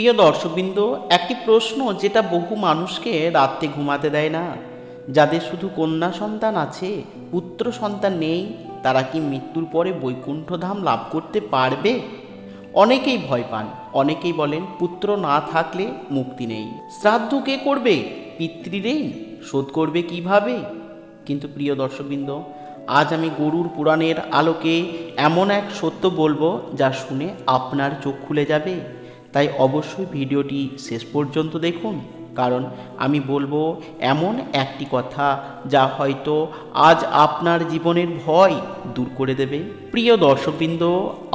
প্রিয় দর্শকবৃন্দ, একটি প্রশ্ন যেটা বহু মানুষকে রাত্রে ঘুমাতে দেয় না। যাদের শুধু কন্যা সন্তান আছে, পুত্র সন্তান নেই, তারা কি মৃত্যুর পরে বৈকুণ্ঠধাম লাভ করতে পারবে? অনেকেই ভয় পান। অনেকেই বলেন, পুত্র না থাকলে মুক্তি নেই। শ্রাদ্ধ কে করবে? পিতৃরেই শোধ করবে কীভাবে? কিন্তু প্রিয় দর্শকবৃন্দ, আজ আমি গরুর পুরাণের আলোকে এমন এক সত্য বলব যা শুনে আপনার চোখ খুলে যাবে। তাই অবশ্যই ভিডিওটি শেষ পর্যন্ত দেখুন, কারণ আমি বলব এমন একটি কথা যা হয়তো আজ আপনার জীবনের ভয় দূর করে দেবে। প্রিয় দর্শকবৃন্দ,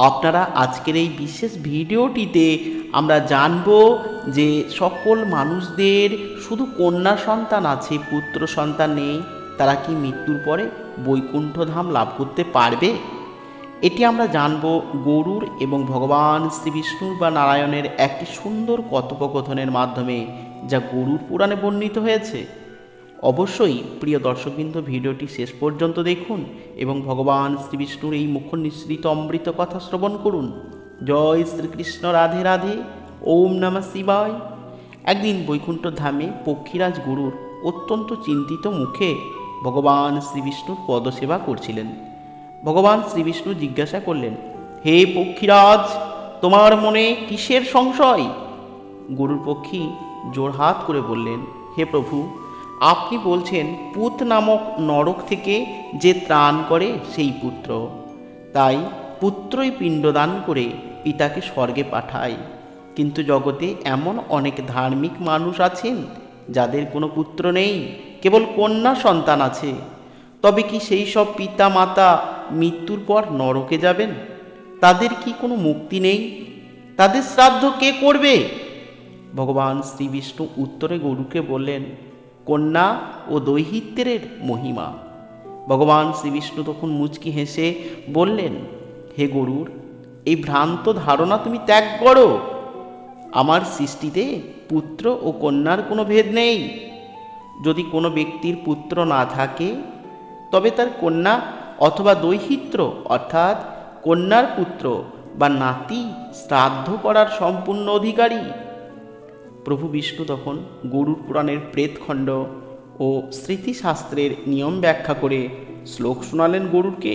আপনারা আজকের এই বিশেষ ভিডিওটিতে আমরা জানব যে সকল মানুষদের শুধু কন্যা সন্তান আছে, পুত্র সন্তান নেই, তারা কি মৃত্যুর পরে বৈকুণ্ঠধাম লাভ করতে পারবে? এটি আমরা জানব গরুর এবং ভগবান শ্রী বিষ্ণুর বা নারায়ণের একটি সুন্দর কথোপকথনের মাধ্যমে যা গরুর পুরাণে বর্ণিত হয়েছে। অবশ্যই প্রিয় দর্শকবৃন্দ, ভিডিওটি শেষ পর্যন্ত দেখুন এবং ভগবান শ্রী বিষ্ণুর এই মুখ নিঃসৃত অমৃত কথা শ্রবণ করুন। জয় শ্রীকৃষ্ণ, রাধে রাধে, ওম নমঃ শিবায়। একদিন বৈকুণ্ঠ ধামে পক্ষীরাজ গুরুর অত্যন্ত চিন্তিত মুখে ভগবান শ্রীবিষ্ণুর পদসেবা করছিলেন। ভগবান শ্রীবিষ্ণু জিজ্ঞাসা করলেন, হে পক্ষীরাজ, তোমার মনে কিসের সংশয়? গরুর পক্ষী জোড়হাত করে বললেন, হে প্রভু, আপনি বলছেন পুত নামক নরক থেকে যে ত্রাণ করে সেই পুত্র। তাই পুত্রই পিণ্ডদান করে পিতাকে স্বর্গে পাঠায় কিন্তু জগতে এমন অনেক ধার্মিক মানুষ আছেন, যাদের কোনো পুত্র নেই, কেবল কন্যা সন্তান আছে। তবে কি সেই সব পিতা মাতা মৃত্যুর পর নরকে যাবেন? তাদের কি কোনো মুক্তি নেই? তাদের শ্রাদ্ধ কে করবে? ভগবান শ্রী বিষ্ণু উত্তরে গরুকে বললেন, কন্যা ও দৈহিত্রের মহিমা। ভগবান শ্রী বিষ্ণু তখন মুচকি হেসে বললেন, হে গরুর, এই ভ্রান্ত ধারণা তুমি ত্যাগ করো। আমার সৃষ্টিতে পুত্র ও কন্যার কোনো ভেদ নেই। যদি কোনো ব্যক্তির পুত্র না থাকে, তবে তার কন্যা অথবা দৈহিত্র, অর্থাৎ কন্যার পুত্র বা নাতি শ্রাদ্ধ করার সম্পূর্ণ অধিকারী। প্রভু বিষ্ণু তখন গরুর পুরাণের প্রেতখণ্ড ও স্মৃতিশাস্ত্রের নিয়ম ব্যাখ্যা করে শ্লোক শোনালেন গরুরকে।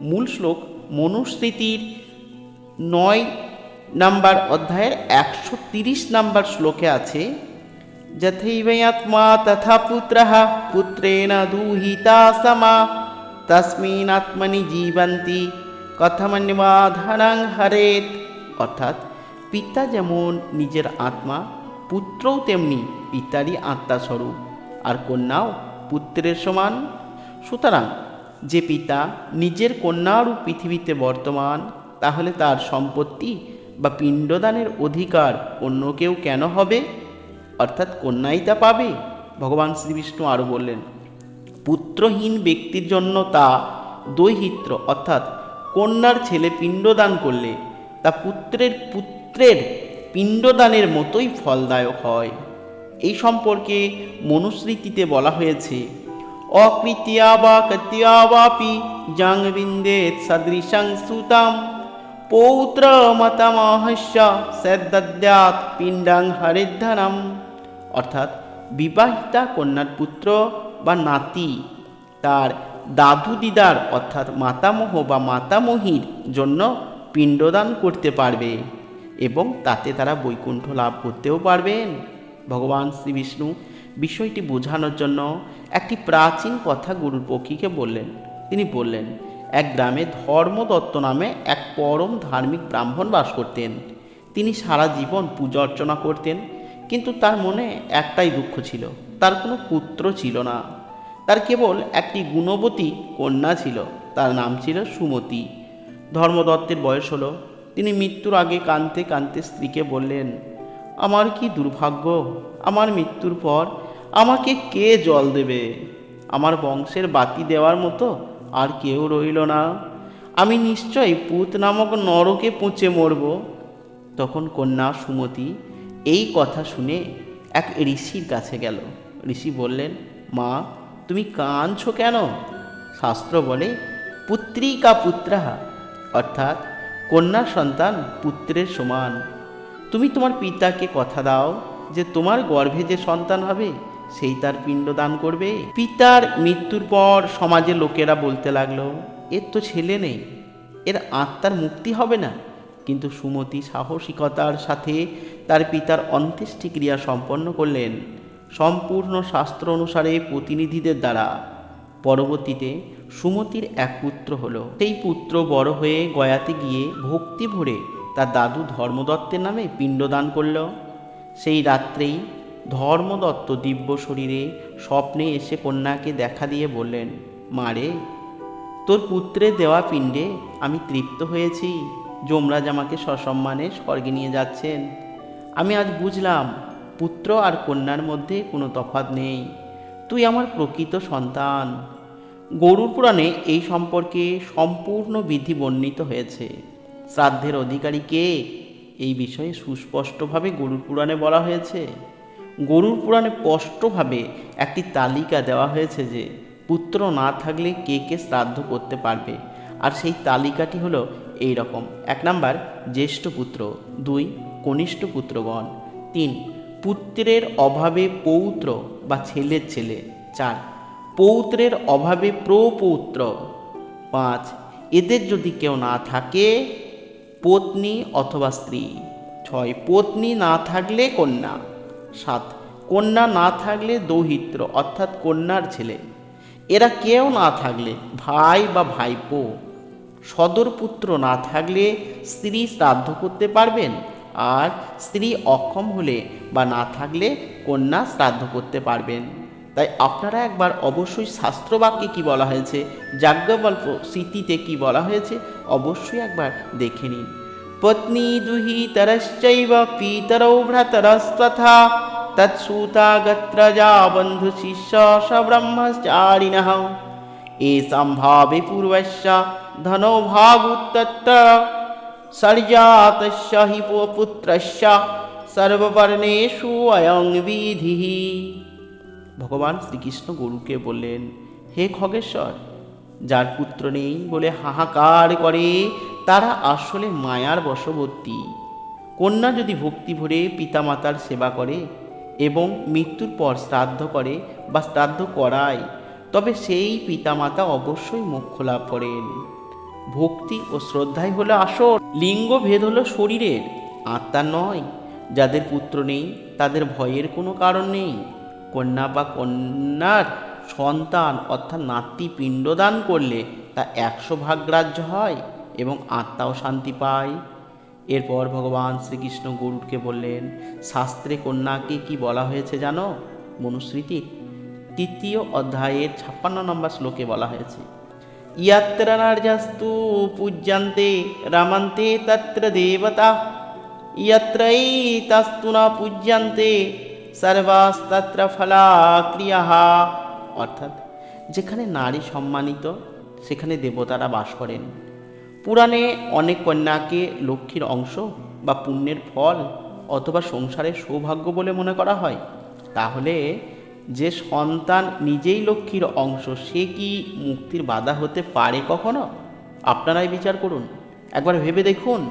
মূল শ্লোক মনুস্মৃতির নয় নাম্বার অধ্যায়ের একশো তিরিশ নাম্বার শ্লোকে আছে, যথৈবয়াত্মা তথা পুত্র পুত্রেণ দুহিতা সমা তস্মিনাত্মনি জীবন্তি কথমন্বাধানাং হরেত অর্থাৎ পিতা যেমন নিজের আত্মা, পুত্রও তেমনি পিতারই আত্মা স্বরূপ। আর কন্যাও পুত্রের সমান। সুতরাং যে পিতা নিজের কন্যারূপ পৃথিবীতে বর্তমান, তাহলে তার সম্পত্তি বা পিণ্ডদানের অধিকার অন্য কেউ কেন হবে? অর্থাৎ কন্যাই তা পাবে? ভগবান শ্রীবিষ্ণু আরও বললেন পুত্রহীন ব্যক্তির জন্য তা দৈহিত্র, অর্থাৎ কন্যার ছেলে পিণ্ডদান করলে তা পুত্রের পুত্রের পিণ্ডদানের মতোই ফলদায়ক হয়। এই সম্পর্কে মনুস্মৃতিতে বলা হয়েছে বা বাপি সুতাম পৌত্র মতামহস্য সদ্যাত পিণ্ডাং অর্থাৎ বিবাহিতা কন্যার পুত্র বা নাতি, তার দাদু দিদার, অর্থাৎ মাতামহ বা মাতামহীর জন্য পিণ্ডদান করতে পারবে এবং তাতে তারা বৈকুণ্ঠ লাভ করতেও পারবেন। ভগবান শ্রী বিষ্ণু বিষয়টি বোঝানোর জন্য একটি প্রাচীন কথা গুরুর পক্ষীকে বললেন। তিনি বললেন, এক গ্রামে ধর্মদত্ত নামে এক পরম ধার্মিক ব্রাহ্মণ বাস করতেন। তিনি সারা জীবন পূজা অর্চনা করতেন, কিন্তু তার মনে একটাই দুঃখ ছিল, তার কোনো পুত্র ছিল না। তার কেবল একটি গুণবতী কন্যা ছিল, তার নাম ছিল সুমতি। ধর্মদত্তের বয়স হলো। তিনি মৃত্যুর আগে কাঁদতে কাঁদতে স্ত্রীকে বললেন, আমার কি দুর্ভাগ্য? আমার মৃত্যুর পর আমাকে কে জল দেবে? আমার বংশের বাতি দেওয়ার মতো আর কেউ রইল না। আমি নিশ্চয়ই পুত নামক নরকে পচে মরব। তখন কন্যা সুমতি এই কথা শুনে এক ঋষির কাছে গেল। ঋষি বললেন, মা তুমি কাঁদছো কেন? শাস্ত্র বলে, পুত্রিকা পুত্রাহা অর্থাৎ কন্যা সন্তান পুত্রের সমান। তুমি তোমার পিতাকে কথা দাও যে তোমার গর্ভে যে সন্তান হবে, সেই তার পিণ্ড দান করবে। পিতার মৃত্যুর পর সমাজের লোকেরা বলতে লাগল এর তো ছেলে নেই, এর আত্মার মুক্তি হবে না। কিন্তু সুমতি সাহসিকতার সাথে তার পিতার অন্ত্যেষ্টিক্রিয়া সম্পন্ন করলেন। সম্পূর্ণ শাস্ত্র অনুসারে প্রতিনিধিদের দ্বারা। পরবর্তীতে সুমতির এক পুত্র হলো। সেই পুত্র বড় হয়ে গয়াতে গিয়ে ভক্তি ভরে তার দাদু ধর্মদত্তের নামে পিণ্ডদান করল। সেই রাত্রেই ধর্মদত্ত দিব্য শরীরে স্বপ্নে এসে কন্যাকে দেখা দিয়ে বললেন মারে তোর পুত্রের দেওয়া পিণ্ডে আমি তৃপ্ত হয়েছি। যমরাজ আমাকে সসম্মানে স্বর্গে নিয়ে যাচ্ছেন। আমি আজ বুঝলাম পুত্র আর কন্যার মধ্যে কোনো তফাৎ নেই। তুই আমার প্রকৃত সন্তান। গরুর পুরাণে এই সম্পর্কে সম্পূর্ণ বিধি বর্ণিত হয়েছে। শ্রাদ্ধের অধিকারী কে? এই বিষয়ে সুস্পষ্টভাবে গরুর পুরাণে বলা হয়েছে। গরুর পুরাণে স্পষ্টভাবে একটি তালিকা দেওয়া হয়েছে যে, পুত্র না থাকলে কে কে শ্রাদ্ধ করতে পারবে? আর সেই তালিকাটি হলো এই রকম এক নাম্বার, জ্যেষ্ঠ পুত্র। দুই, কনিষ্ঠ পুত্রগণ। তিন পুত্রের অভাবে পৌত্র বা ছেলের ছেলে। চার, পৌত্রের অভাবে প্রপৌত্র। পাঁচ, এদের যদি কেউ না থাকে, পত্নী অথবা স্ত্রী। ছয়, পত্নী না থাকলে কন্যা। সাত, কন্যা না থাকলে দৌহিত্র, অর্থাৎ কন্যার ছেলে। এরা কেউ না থাকলে ভাই বা ভাইপো। সদর পুত্র না থাকলে স্ত্রী শ্রাদ্ধ করতে পারবেন? আর স্ত্রী অক্ষম হলে বা না থাকলে কন্যা শ্রাদ্ধ করতে পারবেন। তাই আপনারা একবার অবশ্যই শাস্ত্রবাক্যে কি বলা হয়েছে, যাজ্ঞবল্প স্মৃতিতে কি বলা হয়েছে, অবশ্যই একবার দেখে নিন। পত্নী দুহি তরশ্চৈব পিতরৌ তৎসূতা গত্রজা বন্ধু শিষ্য সব্রহ্মচারিণ। এ সম্ভাবে পূর্বস্য ধনৌভাগুত্তত্র সর্জাতস্য অয়ং বিধি ভগবান শ্রীকৃষ্ণ গুরুকে বললেন, হে খগেশ্বর, যার পুত্র নেই বলে হাহাকার করে, তারা আসলে মায়ার বশবর্তী। কন্যা যদি ভক্তি ভরে পিতামাতার সেবা করে এবং মৃত্যুর পর শ্রাদ্ধ করে বা শ্রাদ্ধ করায়, তবে সেই পিতামাতা অবশ্যই মোক্ষ লাভ করেন। ভক্তি ও শ্রদ্ধাই হলো আসল। লিঙ্গ ভেদ হলো শরীরের আত্মার নয়, যাদের পুত্র নেই, তাদের ভয়ের কোনো কারণ নেই। কন্যা বা কন্যার সন্তান অর্থাৎ নাতি পিণ্ডদান করলে তা একশো ভাগ গ্রাহ্য হয় এবং আত্মাও শান্তি পায়। এরপর ভগবান শ্রীকৃষ্ণ গরুড়কে বললেন, শাস্ত্রে কন্যাকে কি বলা হয়েছে জানো? মনুস্মৃতি তৃতীয় অধ্যায়ের ছাপ্পান্ন নম্বর শ্লোকে বলা হয়েছে ইয়াত্র নার্যস্তু পূজ্যন্তে রামন্তে তত্র দেবতা ইয়ত্রৈ তস্তু ন পূজ্যন্তে সর্বাস্তত্র ফলা ক্রিয়া অর্থাৎ যেখানে নারী সম্মানিত, সেখানে দেবতারা বাস করেন। পুরাণে অনেক কন্যাকে লক্ষ্মীর অংশ বা পুণ্যের ফল অথবা সংসারের সৌভাগ্য বলে মনে করা হয়। তাহলে যে সন্তান নিজেই লক্ষ্মীর অংশ, সে কি মুক্তির বাধা হতে পারে কখনো? আপনারাই বিচার করুন। একবার ভেবে দেখুন।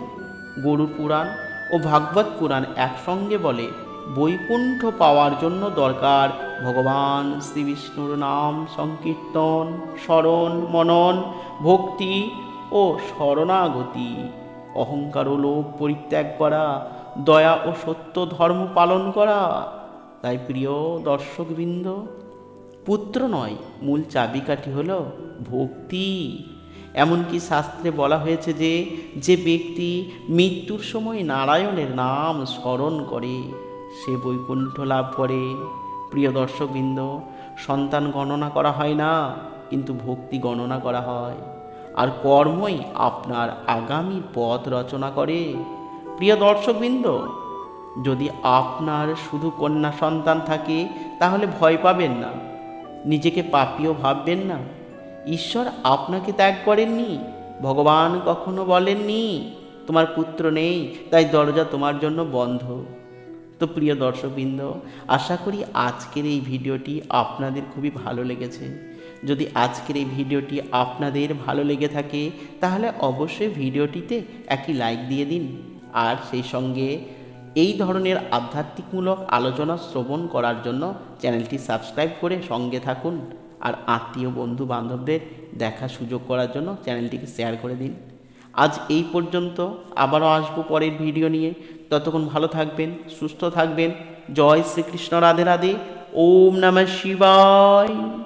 গরু পুরাণ ও ভাগবত পুরাণ একসঙ্গে বলে, বৈকুণ্ঠ পাওয়ার জন্য দরকার ভগবান শ্রী বিষ্ণুর নাম সংকীর্তন, স্মরণ, মনন, ভক্তি ও শরণাগতি। অহংকার ও লোভ পরিত্যাগ করা, দয়া ও সত্য ধর্ম পালন করা তাই প্রিয় দর্শকবৃন্দ, পুত্র নয়, মূল চাবিকাঠি হলো ভক্তি। এমনকি শাস্ত্রে বলা হয়েছে যে যে ব্যক্তি মৃত্যুর সময় নারায়ণের নাম স্মরণ করে, সে বৈকুণ্ঠ লাভ করে। প্রিয় দর্শকবৃন্দ, সন্তান গণনা করা হয় না, কিন্তু ভক্তি গণনা করা হয়। আর কর্মই আপনার আগামী পথ রচনা করে। প্রিয় দর্শকবৃন্দ যদি আপনার শুধু কন্যা সন্তান থাকে, তাহলে ভয় পাবেন না। নিজেকে পাপিও ভাববেন না। ঈশ্বর আপনাকে ত্যাগ করেননি। ভগবান কখনো বলেননি, তোমার পুত্র নেই, তাই দরজা তোমার জন্য বন্ধ। তো প্রিয় দর্শকবৃন্দ, আশা করি আজকের এই ভিডিওটি আপনাদের খুবই ভালো লেগেছে। যদি আজকের এই ভিডিওটি আপনাদের ভালো লেগে থাকে, তাহলে অবশ্যই ভিডিওটিতে একটি লাইক দিয়ে দিন। আর সেই সঙ্গে এই ধরনের আধ্যাত্মিকমূলক আলোচনা শ্রবণ করার জন্য চ্যানেলটি সাবস্ক্রাইব করে সঙ্গে থাকুন আর আত্মীয় বন্ধু বান্ধবদের দেখার সুযোগ করার জন্য চ্যানেলটিকে শেয়ার করে দিন। আজ এই পর্যন্ত, আবারও আসব পরের ভিডিও নিয়ে। ততক্ষণ ভালো থাকবেন, সুস্থ থাকবেন। জয় শ্রীকৃষ্ণ রাধে রাধে। ওম নমঃ শিবায়।